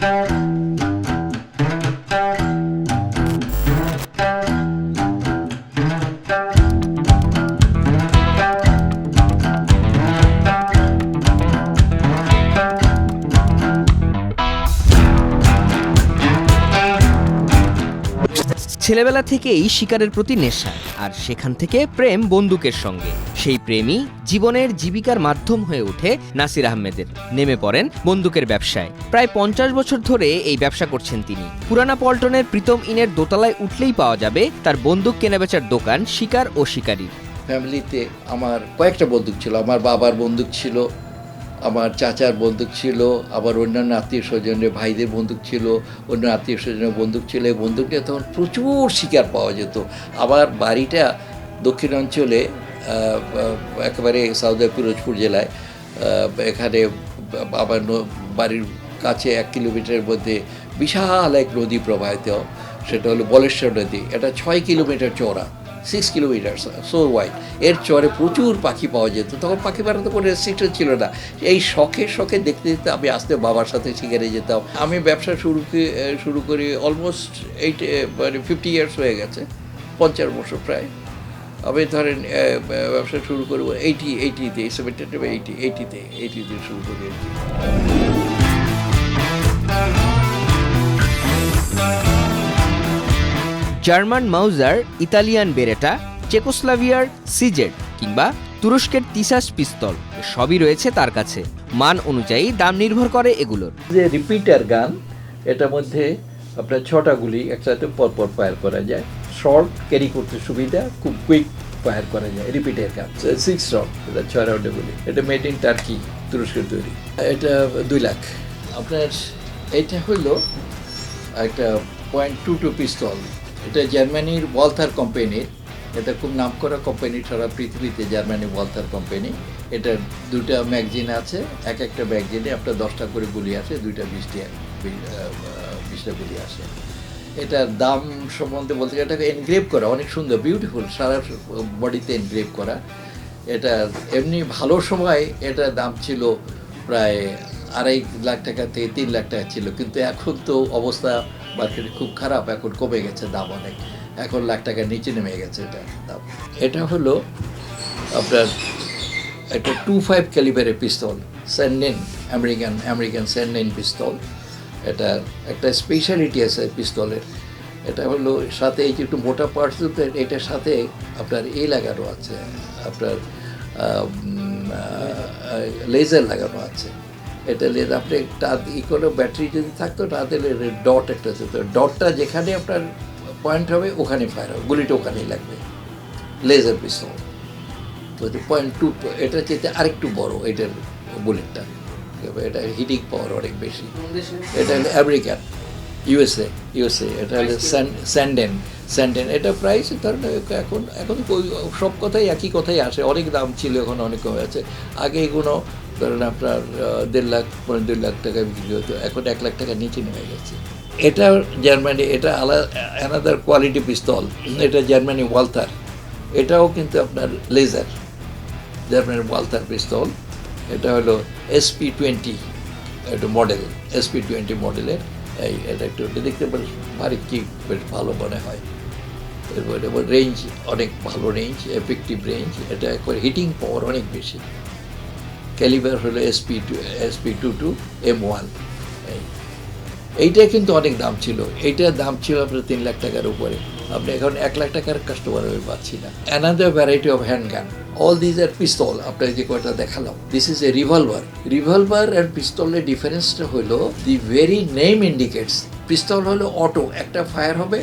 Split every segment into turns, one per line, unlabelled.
Bye. ছেলেবেলা থেকেই শিকারের প্রতি নেশা, আর সেখান থেকে প্রেম বন্দুকের সঙ্গে। সেই প্রেমই জীবনের জীবিকার মাধ্যম হয়ে ওঠে নাসির আহমেদের। নেমে পড়েন বন্দুকের ব্যবসায়। প্রায় পঞ্চাশ বছর ধরে এই ব্যবসা করছেন তিনি। পুরানা পল্টনের প্রীতম ইনের দোতলায় উঠলেই পাওয়া যাবে তার বন্দুক কেনাবেচার দোকান শিকার ও শিকারীর
ফ্যামিলিতে আমার কয়েকটা বন্দুক ছিল। আমার বাবার বন্দুক ছিল আমার চাচার বন্দুক ছিল, আবার অন্যান্য আত্মীয় স্বজনের ভাইদের বন্দুক ছিল, অন্য আত্মীয় স্বজনের বন্দুক ছিল। এই বন্দুক নিয়ে তখন প্রচুর শিকার পাওয়া যেত। আবার বাড়িটা দক্ষিণাঞ্চলে একেবারে সাউথ পিরোজপুর জেলায় এখানে আবার বাড়ির কাছে এক কিলোমিটারের মধ্যে বিশাল এক নদী প্রবাহিত। সেটা হলো বলেশ্বর নদী। এটা ছয় কিলোমিটার চওড়া। সিক্স কিলোমিটার সো ওয়াইড এর চরে প্রচুর পাখি পাওয়া যেত। তখন পাখি মারাতে কোনো রেস্ট্রিকশন ছিল না। এই শখে শখে দেখতে দেখতে আমি আসতে বাবার সাথে শিকারে যেতাম। আমি ব্যবসা শুরু শুরু করি অলমোস্ট এইট মানে ফিফটি ইয়ার্স হয়ে গেছে। পঞ্চাশ বছর প্রায়। আমি ধরেন ব্যবসা শুরু করব এইটি এইটিতে সেভেন্টি এইটি এইটিতে এইটিতে শুরু করি
জার্মান মাউজার, ইতালিয়ান বেরেটা, চেকোস্লাভিয়ার সিজেট কিংবা তুরস্কের তিসাস পিস্তল, সবই রয়েছে তার কাছে। মান অনুযায়ী দাম নির্ভর করে এগুলোর।
যে রিপিটার গান, এটার মধ্যে আপনার ছটা গুলি একসাথে পরপর ফায়ার করা যায়। শর্ট ক্যারি করতে সুবিধা, খুব কুইক ফায়ার করা যায়, রিপিটের গান। সিক্স রাউন্ড এটা ছয় রাউন্ডের গুলি। এটা মেড ইন টার্কি তুরস্কের তৈরি। এটা দুই লাখ। আপনার, এটা হলো একটা পয়েন্ট টু টু পিস্তল এটা জার্মানির ওয়ালথার কোম্পানির এটা খুব নামকরা কোম্পানি, সারা পৃথিবীতে জার্মানি ওয়ালথার কোম্পানি। এটা দুটা ম্যাগজিন আছে, এক একটা ম্যাগজিনে আপনার দশটা করে গুলি আছে দুইটা বিশটি বিশটা গুলি আছে এটার দাম সম্বন্ধে বলতে গেলে এটাকে এনগ্রেভ করা, অনেক সুন্দর বিউটিফুল সারা বডিতে এনগ্রেভ করা। এটা এমনি ভালো সময় এটার দাম ছিল প্রায় আড়াই লাখ টাকা থেকে তিন লাখ টাকা ছিল, কিন্তু এখন তো অবস্থা মার্কেটে খুব খারাপ, এখন কমে গেছে দাম অনেক। এখন লাখ টাকার নিচে নেমে গেছে এটা দাম। এটা হলো আপনার একটা টু ফাইভ ক্যালিবারের পিস্তল স্যান্ডেন আমেরিকান আমেরিকান স্যান্ডেন পিস্তল এটা একটা স্পেশালিটি আছে পিস্তলের এটা হলো সাথে এই যে একটু মোটা পার্টস এটার সাথে আপনার এ লাগানো আছে, আপনার লেজার লাগানো আছে। এটা আপনি তা ই ব্যাটারি যদি থাকতো তাতে ডট একটা যেত ডটটা যেখানে আপনার পয়েন্ট হবে, ওখানে ফায়ার হবে। গুলিটা ওখানেই লাগবে। লেজার পিস্তল তো পয়েন্ট টু এটা চেয়ে আরেকটু বড় এটার বুলেটটা এটা হিটিং পাওয়ার অনেক বেশি। এটা হলো আমেরিকান ইউএসএ ইউএসএ এটা হলো স্যান্ডেন স্যান্ডেন এটা প্রাইস ধরেন, এখন এখন সব কথাই একই কথাই আসে। অনেক দাম ছিল, এখন অনেক কমে আছে আগে এগুলো ধরেন আপনার দেড় লাখ, পনেরো দেড় লাখ টাকা বিক্রি হতো। এখন এক লাখ টাকা নিচে নেমে গেছে। এটা জার্মানি, এটা আলাদা অ্যানাদার কোয়ালিটি পিস্তল এটা জার্মানি ওয়ালথার। এটাও কিন্তু আপনার লেজার জার্মানির ওয়ালথার পিস্তল এটা হলো এসপি টোয়েন্টি একটা মডেল এসপি টোয়েন্টি মডেলের এই, এটা একটু দেখতে বেশ ভারী কি বেশ ভালো মনে হয়। এরপরে রেঞ্জ অনেক ভালো রেঞ্জ এফেক্টিভ রেঞ্জ এটা একবার হিটিং পাওয়ার অনেক বেশি। ক্যালিবার হলো SP two SP two two M one এই এইটা কিন্তু অনেক দাম ছিল। এইটার দাম ছিল আপনার তিন লাখ টাকার উপরে। আপনি এখন এক লাখ টাকার কাস্টমার আমি পাচ্ছি না। Another variety of hand gun all these are pistol আপনাকে যে কয়টা দেখালাম। This is a revolver revolver and পিস্তলের ডিফারেন্সটা হলো the very name indicates pistol হলো অটো একটা ফায়ার হবে,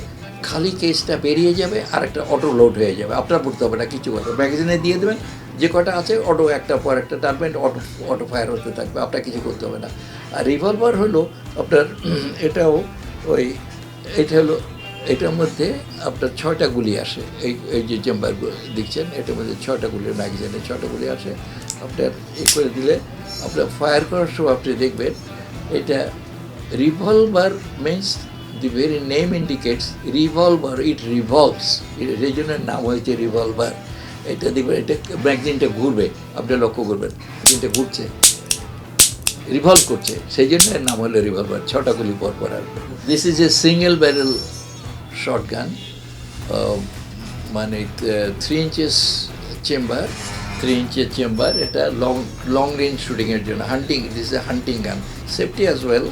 খালি কেসটা বেরিয়ে যাবে আর একটা অটো লোড হয়ে যাবে। আপনার পড়তে হবে না, কিছু কথা ম্যাগাজিনে দিয়ে দেবেন। যে কটা আছে অটো একটা পর একটা টানবেন অটো অটো ফায়ার হতে থাকবে, আপনার কিছু করতে হবে না। আর রিভলভার হলো আপনার, এটাও ওই, এটা হলো, এটার মধ্যে আপনার ছয়টা গুলি আসে। এই এই যে চেম্বার দেখছেন? এটার মধ্যে ছয়টা গুলি ম্যাগাজিনে ছয়টা গুলি আসে। আপনার এ করে দিলে আপনার ফায়ার করার সময় আপনি দেখবেন, এটা revolver means the very name indicates revolver it revolves এই নাম হয়েছে রিভলভার এটা দেখবেন এটা ম্যাগজিনটা ঘুরবে, আপনি লক্ষ্য করবেন ম্যাগজিনটা ঘুরছে রিভলভ করছে, সেই জন্য এর নাম হলো রিভলভার ছটা গুলি পর পর আসবে this is a single barrel short gun মানে থ্রি ইঞ্চেস চেম্বার থ্রি ইঞ্চের চেম্বার এটা লং লং রেঞ্জ শুটিংয়ের জন্য hunting this a hunting gun safety as well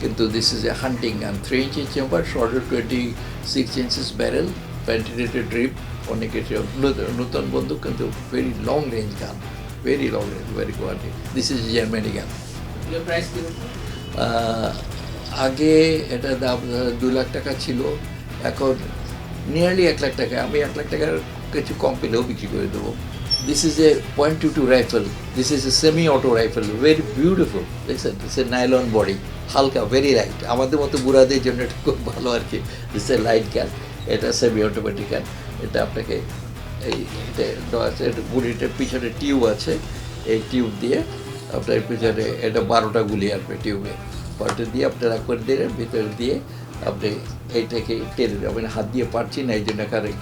কিন্তু this is a hunting gun three ইঞ্চের chamber short twenty six inches barrel ventilated drip অনেকে নূতন বন্দুক কিন্তু very long range gun very long range very quality this is Germany gun আগে এটা দাম দু লাখ টাকা ছিল এখন নিয়ারলি এক লাখ টাকা আমি এক লাখ টাকার কিছু কম পেলেও বিক্রি করে দেবো। This is a point two two rifle this is a semi auto rifle very beautiful দেখছেন? দিস এ নাইলন বডি হালকা ভেরি লাইট আমাদের মতো বুড়াদের জন্য এটা খুব ভালো আর কি দিস এ লাইট ক্যান এটা সেমি অটোমেটিক ক্যান এটা আপনাকে এই এটা দেওয়া আছে, এটা গুলিটার পিছনে টিউব আছে। এই টিউব দিয়ে আপনার পিছনে এটা বারোটা গুলি আসবে টিউবে। বারোটা দিয়ে আপনারা করে দিলেন, ভিতরে দিয়ে আপনি এইটাকে টেনে আমি হাত দিয়ে পারছি না, এই জন্য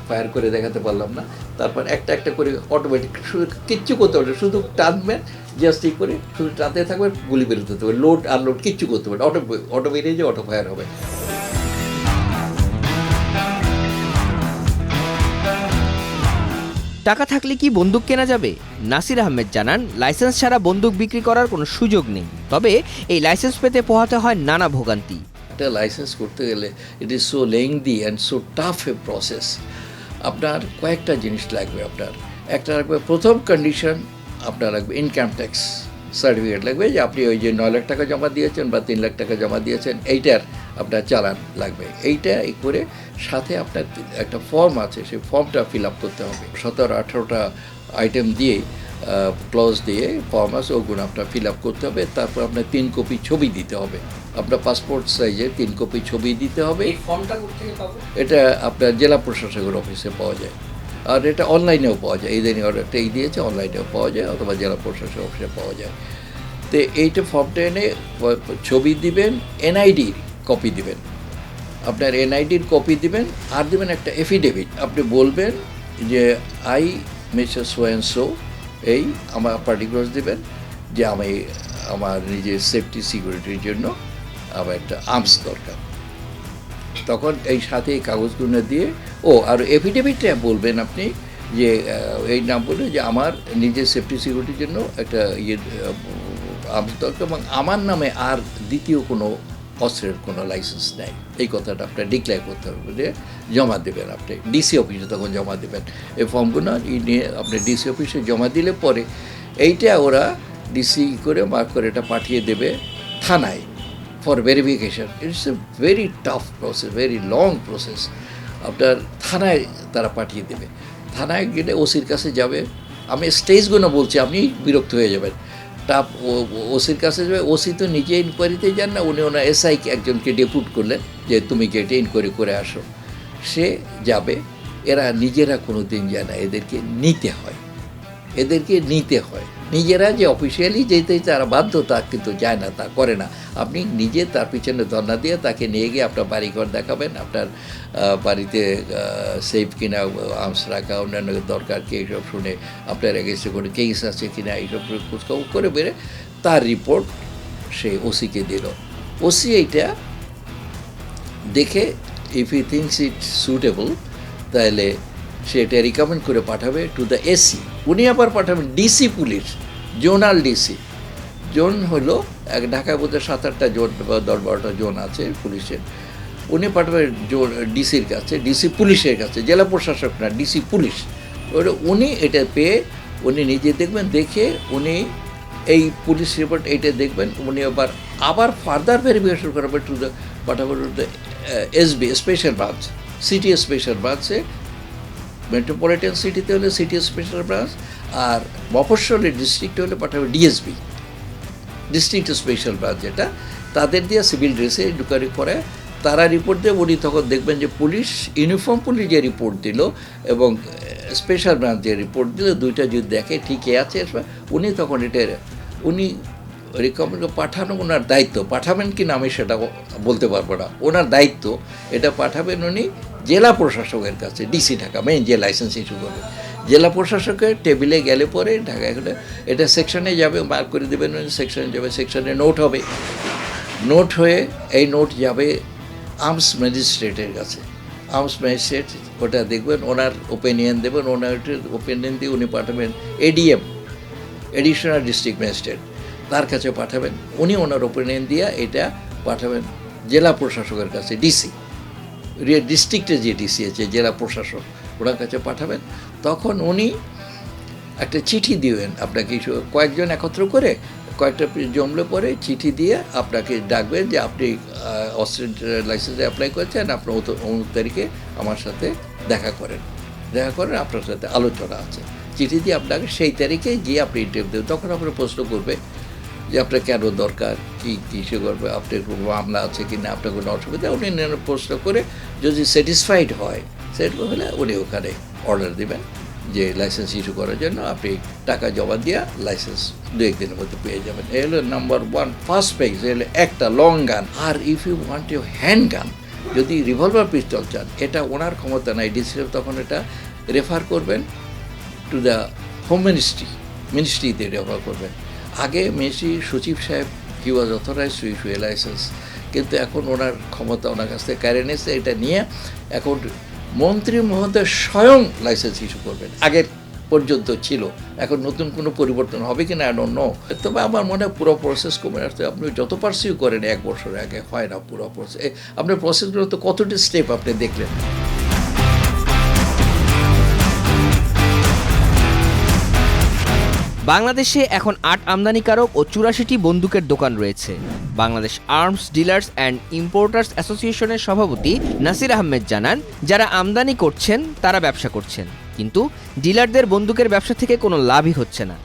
ফায়ার করে দেখাতে পারলাম না। তারপর একটা একটা করে অটোমেটিক শুধু কিচ্ছু করতে পারবে শুধু টানবেন জাস্ট এই করে শুধু টানতে থাকবে গুলি বেরোতে হবে। লোড আনলোড কিচ্ছু করতে পারবে অটো অটো বেরিয়ে যে অটো ফায়ার হবে।
টাকা থাকলে কি বন্দুক কেনা যাবে? নাসির আহমেদ জানান, লাইসেন্স ছাড়া বন্দুক বিক্রি করার কোনো সুযোগ নেই। তবে এই লাইসেন্স পেতে পোহাতে হয় নানা ভোগান্তি।
একটা লাইসেন্স করতে গেলে it is so lengthy and so tough a process আপনার কয়েকটা জিনিস লাগবে আপনার। একটা লাগবে প্রথম কন্ডিশন আপনার লাগবে ইনকাম ট্যাক্স সার্টিফিকেট লাগবে যে আপনি ওই যে নয় লাখ টাকা জমা দিয়েছেন বা তিন লাখ টাকা জমা দিয়েছেন, এইটার আপনার চালান লাগবে। এইটা এই করে সাথে আপনার একটা ফর্ম আছে সেই ফর্মটা ফিল আপ করতে হবে। সতেরো আঠেরোটা আইটেম দিয়ে ক্লজ দিয়ে ফর্ম আছে ওগুলো আপনার ফিল আপ করতে হবে। তারপর আপনার তিন কপি ছবি দিতে হবে। আপনার পাসপোর্ট সাইজে তিন কপি ছবি দিতে হবে।
ফর্মটা
এটা আপনার জেলা প্রশাসকের অফিসে পাওয়া যায়। আর এটা অনলাইনেও পাওয়া যায়। এই দিনই অর্ডারটা এই দিয়েছে অনলাইনেও পাওয়া যায় অথবা জেলা প্রশাসক অফিসে পাওয়া যায়। তো এইটা ফর্মটা এনে ছবি দিবেন এনআইডির কপি দিবেন। আপনার এনআইডির কপি দিবেন আর দিবেন একটা এফিডেভিট আপনি বলবেন যে আই মিস্টার সোয়েন সো এই আমার পার্টিকুলার দিবেন যে, আমি আমার নিজের সেফটি সিকিউরিটির জন্য আমার একটা আর্মস দরকার। তখন এই সাথে এই কাগজগুলো দিয়ে, ও, আর এফিডেভিটটা বলবেন আপনি যে এই নাম বলে যে, আমার নিজের সেফটি সিকিউরিটির জন্য একটা ইয়ে আর্মস দরকার এবং আমার নামে আর দ্বিতীয় কোনো অস্ত্রের কোনো লাইসেন্স নেই। এই কথাটা আপনার ডিক্লেয়ার করতে হবে যে জমা দেবেন আপনি। ডিসি অফিসে তখন জমা দেবেন। এই ফর্মগুলো নিয়ে আপনি ডিসি অফিসে জমা দিলে পরে এইটা ওরা ডিসি করে মার্ক করে এটা পাঠিয়ে দেবে থানায় for verification it's a very tough process very long process আপনার থানায় তারা পাঠিয়ে দেবে। থানায় গেলে ওসির কাছে যাবে। আমি স্টেজগুলো বলছি, আপনি বিরক্ত হয়ে যাবেন। টাপ ওসির কাছে যাবে। ওসি তো নিজে ইনকোয়ারিতে যান না, উনি ওনার এসআইকে একজনকে ডেপুট করলেন যে, তুমি গেটে ইনকোয়ারি করে আসো? সে যাবে। এরা নিজেরা কোনো দিন যায় না, এদেরকে নিতে হয়। এদেরকে নিতে হয়। নিজেরা যে অফিসিয়ালি যেতে তারা বাধ্য, তা কিন্তু যায় না, তা করে না। আপনি নিজে তার পিছনে ধর্না দিয়ে তাকে নিয়ে গিয়ে আপনার বাড়িঘর দেখাবেন, আপনার বাড়িতে সেফ কিনা আর্মস রাখা, অন্যান্য দরকার কি, এইসব শুনে আপনার এগেস্টে করে কেস আছে কিনা, এইসব খোঁজখবর করে বেড়ে তার রিপোর্ট সে ওসিকে দিল। ওসি এইটা দেখে if he thinks it suitable তাহলে সে এটা রিকমেন্ড করে পাঠাবে টু দ্য এসি উনি আবার পাঠাবেন DC police, zonal DC zone হলো এক ঢাকায় বোধহয় সাত আটটা জোন বা দশ বারোটা জোন আছে পুলিশের। উনি পাঠাবেন জোন ডিসির কাছে ডিসি পুলিশের কাছে, জেলা প্রশাসক না ডিসি পুলিশ। এবারে উনি এটা পেয়ে উনি নিজে দেখবেন, দেখে উনি এই পুলিশ রিপোর্ট এইটা দেখবেন, উনি আবার আবার ফার্দার ভেরিফিকেশন করাবেন টু দ্য পাঠাবেন to the SB special branch city special ব্রাঞ্চে মেট্রোপলিটন সিটিতে হলে সিটি স্পেশাল ব্রাঞ্চ, আর মফস্বলের ডিস্ট্রিক্টে হলে পাঠাবে ডিএসবি। ডিস্ট্রিক্ট স্পেশাল ব্রাঞ্চ যেটা, তাদের দিয়ে সিভিল ড্রেসে ইনকোয়ারি করে, তারা রিপোর্ট দেবে, উনি তখন দেখবেন যে পুলিশ, ইউনিফর্ম পুলিশ যে রিপোর্ট দিল এবং স্পেশাল ব্রাঞ্চ যে রিপোর্ট দিল, দুইটা যদি দেখে ঠিকই আছে উনি তখন এটা উনি রিকমেন্ড পাঠানো ওনার দায়িত্ব। পাঠাবেন কি না আমি সেটা বলতে পারব না। ওনার দায়িত্ব, এটা পাঠাবেন উনি জেলা প্রশাসকের কাছে ডিসি ঢাকা মেইন যে লাইসেন্স ইস্যু করবে জেলা প্রশাসকের টেবিলে গেলে পরে ঢাকা এখানে এটা সেকশনে যাবে মার্ক করে দেবেন সেকশনে যাবে সেকশনে নোট হবে। নোট হয়ে এই নোট যাবে আর্মস ম্যাজিস্ট্রেটের কাছে। আর্মস ম্যাজিস্ট্রেট ওটা দেখবেন, ওনার ওপিনিয়ন দেবেন, ওনার ওপিনিয়ন দিয়ে উনি পাঠাবেন এডিএম এডিশনাল ডিস্ট্রিক্ট ম্যাজিস্ট্রেট তার কাছে পাঠাবেন। উনি ওনার ওপিনিয়ন দিয়ে এটা পাঠাবেন জেলা প্রশাসকের কাছে ডিসি ডিস্ট্রিক্টে যে ডিসি আছে জেলা প্রশাসক ওনার কাছে পাঠাবেন, তখন উনি একটা চিঠি দিবেন আপনাকে কয়েকজন একত্র করে কয়েকটা জমলে পরে চিঠি দিয়ে আপনাকে ডাকবেন যে আপনি অস্ট্রেল লাইসেন্সে অ্যাপ্লাই করেছেন, আপনার অমুক তারিখে আমার সাথে দেখা করেন। দেখা করেন, আপনার সাথে আলোচনা আছে। চিঠি দিয়ে আপনাকে সেই তারিখে গিয়ে আপনি ইন্টারভিউ দেবেন। তখন আপনার প্রশ্ন করবে যে আপনার কেন দরকার? কী কী সে করবে? আপনার কোনো মামলা আছে কি না আপনার কোনো অসুবিধা? উনি প্রশ্ন করে যদি স্যাটিসফাইড হয় সেট হলে উনি ওখানে অর্ডার দেবেন, যে লাইসেন্স ইস্যু করার জন্য আপনি টাকা জমা দিয়ে লাইসেন্স দু একদিনের মধ্যে পেয়ে যাবেন। এই হলো নাম্বার ওয়ান ফার্স্ট পেজ হলো একটা long gun R if you want you hand gun যদি রিভলভার পিস্তল চান, এটা ওনার ক্ষমতা নাই ডিসি তখন এটা রেফার করবেন টু দ্য হোম মিনিস্ট্রি মিনিস্ট্রিতে রেফার করবেন। আগে মেসি সচিব সাহেব he was authorise to issue a licence কিন্তু এখন ওনার ক্ষমতা ওনার কাছ থেকে কেড়ে নিয়েছে, এটা নিয়ে এখন মন্ত্রী মহোদয় স্বয়ং লাইসেন্স ইস্যু করবেন। আগের পর্যন্ত ছিল, এখন নতুন কোনো পরিবর্তন হবে কি না এন নো তবে আমার মনে হয় পুরো প্রসেস কমে আসতে, আপনি যত পার্সিউ করেন, এক বছর আগে হয় না পুরো প্রসেস আপনার প্রসেসগুলো তো কতটি স্টেপ আপনি দেখলেন?
বাংলাদেশে এখন আট আমদানিকারক ও চুরাশিটি বন্দুকের দোকান রয়েছে। Bangladesh arms dealers and importers অ্যাসোসিয়েশনের সভাপতি নাসির আহমেদ জানান, যারা আমদানি করছেন, তারা ব্যবসা করছেন। কিন্তু ডিলারদের বন্দুকের ব্যবসা থেকে কোনো লাভই হচ্ছে না।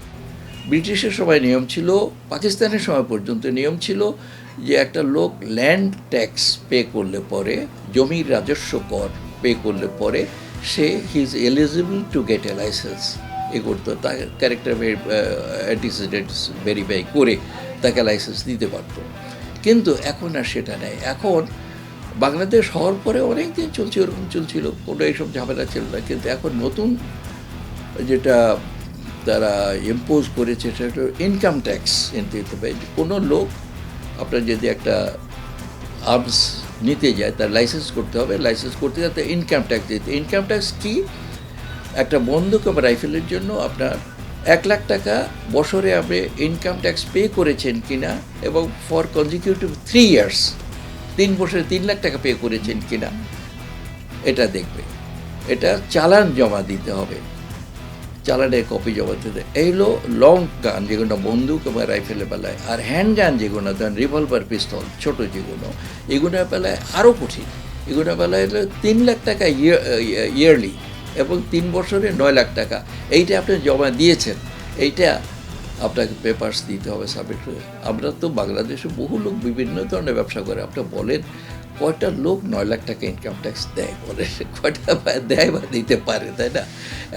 ব্রিটিশের সময় নিয়ম ছিল, পাকিস্তানের সময় পর্যন্ত নিয়ম ছিল যে একটা লোক ল্যান্ড ট্যাক্স পে করলে পরে, জমির রাজস্ব কর পে করলে পরে সে he is eligible to get a licence. এ করতো তাকে ক্যারেক্টার ভেরিফাই করে তাকে লাইসেন্স দিতে পারতো। কিন্তু এখন আর সেটা নেই। এখন বাংলাদেশ হওয়ার পরে অনেক দিন চলছে, ওরকম চলছিল, কোনো এইসব ঝামেলা ছিল না। কিন্তু এখন নতুন যেটা তারা ইম্পোজ করেছে, সেটা ইনকাম ট্যাক্স এনতে দিতে হবে কোনো লোক আপনার যদি একটা আর্মস নিতে যায়, তার লাইসেন্স করতে হবে। লাইসেন্স করতে যাতে ইনকাম ট্যাক্স দিতে ইনকাম ট্যাক্স কি? একটা বন্দুক বা রাইফেলের জন্য আপনার এক লাখ টাকা বছরে আপনি ইনকাম ট্যাক্স পে করেছেন কিনা এবং ফর কনজিকিউটিভ থ্রি ইয়ার্স তিন বছরে তিন লাখ টাকা পে করেছেন কিনা, এটা দেখবে। এটা চালান জমা দিতে হবে। চালানের কপি জমা দিতে এই হলো লং গান যেগুলো বন্দুক এবং রাইফেলের বেলায়, আর হ্যান্ড গান যেগুলো ধরেন রিভলভার পিস্তল ছোট যেগুলো এগুলোর বেলায় আরও কঠিন। এগুলোর বেলায় তিন লাখ টাকা ইয়ারলি এবং তিন বছরে নয় লাখ টাকা। এইটা আপনি জমা দিয়েছেন, এইটা আপনাকে পেপার্স দিতে হবে সাবমিট করে আমরা তো বাংলাদেশে বহু লোক বিভিন্ন ধরনের ব্যবসা করে। আপনার বলেন, কয়টা লোক নয় লাখ টাকা ইনকাম ট্যাক্স দেয় বলে? কয়টা দেয় বা দিতে পারে, তাই না?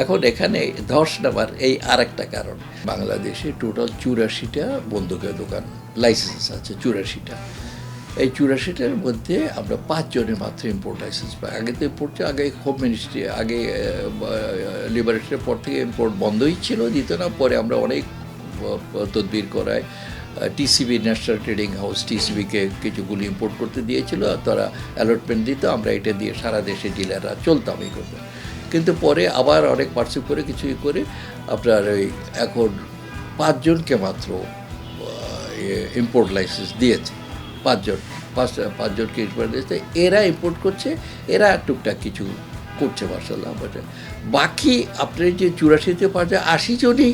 এখন এখানে ধস নামার এই আর একটা কারণ। বাংলাদেশে টোটাল চুরাশিটা বন্দুকের দোকান লাইসেন্স আছে, চুরাশিটা। এই চুরাশিটার মধ্যে আমরা পাঁচজনের মাত্র ইম্পোর্ট লাইসেন্স পাই। আগে তো ইম্পোর্ট আগে হোম মিনিস্ট্রি আগে লিবারেশনের পর থেকে ইম্পোর্ট বন্ধই ছিল দিত না, পরে আমরা অনেক তদবির করায় টিসিবি ন্যাশনাল ট্রেডিং হাউস টিসিবিকে কিছুগুলি ইম্পোর্ট করতে দিয়েছিল তারা অ্যালটমেন্ট দিত, আমরা এটা দিয়ে সারা দেশে ডিলাররা চলতাম এই করতে। কিন্তু পরে আবার অনেক পার্সিভ করে কিছুই করে, আপনার ওই এখন পাঁচজনকে মাত্র ইম্পোর্ট লাইসেন্স দিয়েছে। পাঁচজন, পাঁচ পাঁচজনকে ইম্পোর্ট দিয়েছে। এরা ইম্পোর্ট করছে, এরা টুকটাক কিছু করছে মার্শাল্লাহ বাট বাকি আপনার যে চুরাশিতে যায়, আশি জনই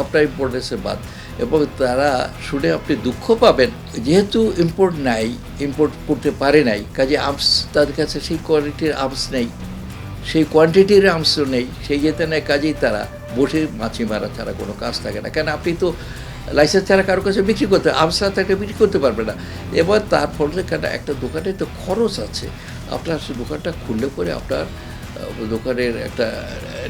আপনার ইম্পোর্টেন্সে বাদ। এবং তারা শুনে আপনি দুঃখ পাবেন, যেহেতু ইম্পোর্ট নাই ইম্পোর্ট করতে পারে নাই, কাজে আর্মস তাদের কাছে সেই কোয়ালিটির আর্মস নেই, সেই কোয়ান্টিটির আর্মসও নেই, সেই যেতে নেয় কাজেই তারা বসে মাছি মারা ছাড়া কোনো কাজ থাকে না। কেন আপনি তো লাইসেন্স ছাড়া কারোর কাছে বিক্রি করতে আর্মস ছাড়া তাকে বিক্রি করতে পারবে না। এবার তার ফলে কেন? একটা দোকানে তো খরচ আছে। আপনার সে দোকানটা খুললে পরে আপনার দোকানের একটা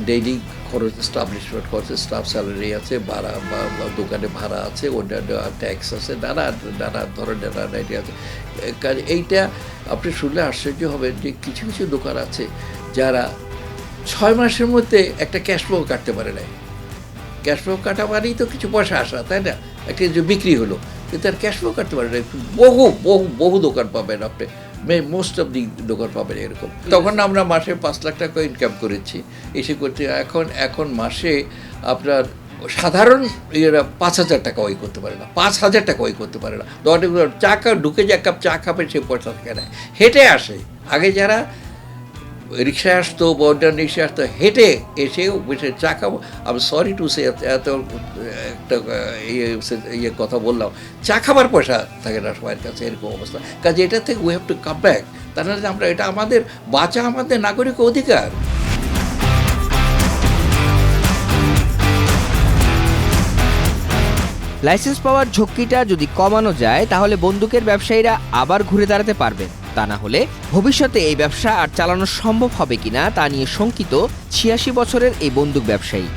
ডেইলি খরচ স্টাবলিশমেন্ট খরচ স্টাফ স্যালারি আছে, ভাড়া, বা দোকানে ভাড়া আছে, অন্যান্য ট্যাক্স আছে, নানা নানা ধরনের নানা idea আছে। কারণ এইটা আপনি শুনলে আশ্চর্য হবেন যে কিছু কিছু দোকান আছে যারা ছয় মাসের মধ্যে একটা ক্যাশ ফ্লো কাটতে পারে না ক্যাশ ফ্লো কাটা মানেই তো কিছু পয়সা আসা তাই না? একটা যে বিক্রি হলো কিন্তু আর ক্যাশ ফ্লো কাটতে পারে না। বহু বহু বহু দোকান পাবেন আপনি। মোস্ট অফ দি দোকান পাবেন এরকম। তখন আমরা মাসে পাঁচ লাখ টাকা ইনকাম করেছি। এসে করতে এখন এখন মাসে আপনার সাধারণ ইয়েরা পাঁচ হাজার টাকা ওই করতে পারে না। পাঁচ হাজার টাকা ওই করতে পারে না। দোকানে চা কাপ ঢুকে যে এক কাপ চা খাবে সে পয়সা থাকে না হেঁটে আসে। আগে যারা রিক্সায় আসতো বা অন্যান্য রিক্সায় আসতো, হেঁটে এসে বসে চা খাব। আমি সরি টু সে এত একটা ইয়ে ইয়ে কথা বললাম। চা খাবার পয়সা থাকে না সবার কাছে, এরকম অবস্থা। কাজে এটা থেকে we have to come back তার মানে আমরা, এটা আমাদের, বাঁচা আমাদের নাগরিক অধিকার।
লাইসেন্স পাওয়ার ঝক্কিটা যদি কমানো যায়, তাহলে বন্দুকের ব্যবসায়ীরা আবার ঘুরে দাঁড়াতে পারবেন। তা না হলে ভবিষ্যতে এই ব্যবসা আর চালানো সম্ভব হবে কিনা তা নিয়ে শঙ্কিত ছিয়াশি বছরের এই বন্দুক ব্যবসায়ী।